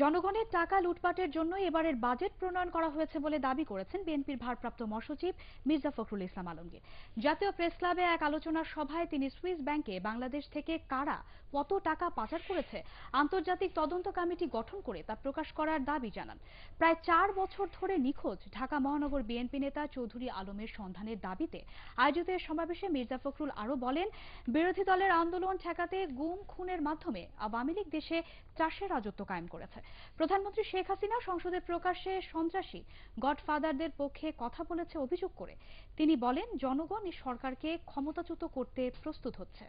জনগণের টাকা লুটপাটের জন্য এবারের বাজেট প্রণয়ন করা হয়েছে বলে দাবি করেছেন বিএনপির ভারপ্রাপ্ত মহাসচিব মির্জা ফখরুল ইসলাম আলমগীর। জাতীয় প্রেস ক্লাবে এক আলোচনা সভায় তিনি সুইস ব্যাংকে বাংলাদেশ থেকে কারা কত টাকা পাচার করেছে আন্তর্জাতিক তদন্ত কমিটি গঠন করে তা প্রকাশ করার দাবি জানান। প্রায় চার বছর ধরে নিখোঁজ ঢাকা মহানগর বিএনপি নেতা চৌধুরী আলমের সন্ধানের দাবিতে আয়োজিত সমাবেশে মির্জা ফখরুল আরও বলেন, বিরোধী দলের আন্দোলন ঠেকাতে গুম, খুনের মাধ্যমে আওয়ামী লীগ দেশে চাষের রাজত্ব কায়েম করেছে। প্রধানমন্ত্রী শেখ হাসিনা সংসদে প্রকাশ্যে সন্ত্রাসী গডফাদারদের পক্ষে কথা বলেছে অভিযোগ করে। তিনি বলেন, জনগণ সরকারকে ক্ষমতাচ্যুত করতে প্রস্তুত হচ্ছে।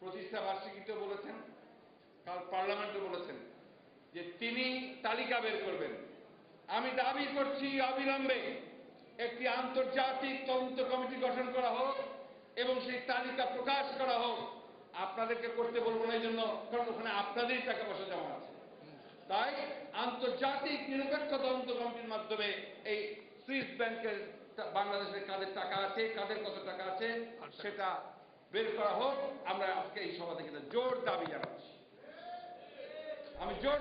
প্রতিষ্ঠা বার্ষিকীতে বলেছেন কাল পার্লামেন্টে বলেছেন যে তিনি তালিকা বের করবেন। আমি দাবি করছি অবিলম্বে একটি আন্তর্জাতিক তদন্ত কমিটি গঠন করা হোক এবং সেই তালিকা প্রকাশ করা হোক। আপনাদেরকে করতে বলব না এই জন্য কারণ ওখানে আপনাদেরই টাকা পয়সা জমা আছে। তাই আন্তর্জাতিক নিরপেক্ষ তদন্ত কমিটির মাধ্যমে এই সুইস ব্যাংকের বাংলাদেশের কাদের টাকা আছে কাদের কত টাকা আছে সেটা বের করা হোক আমরা আজকে এই সভা থেকে জোর দাবি জানাচ্ছি। আমি জোর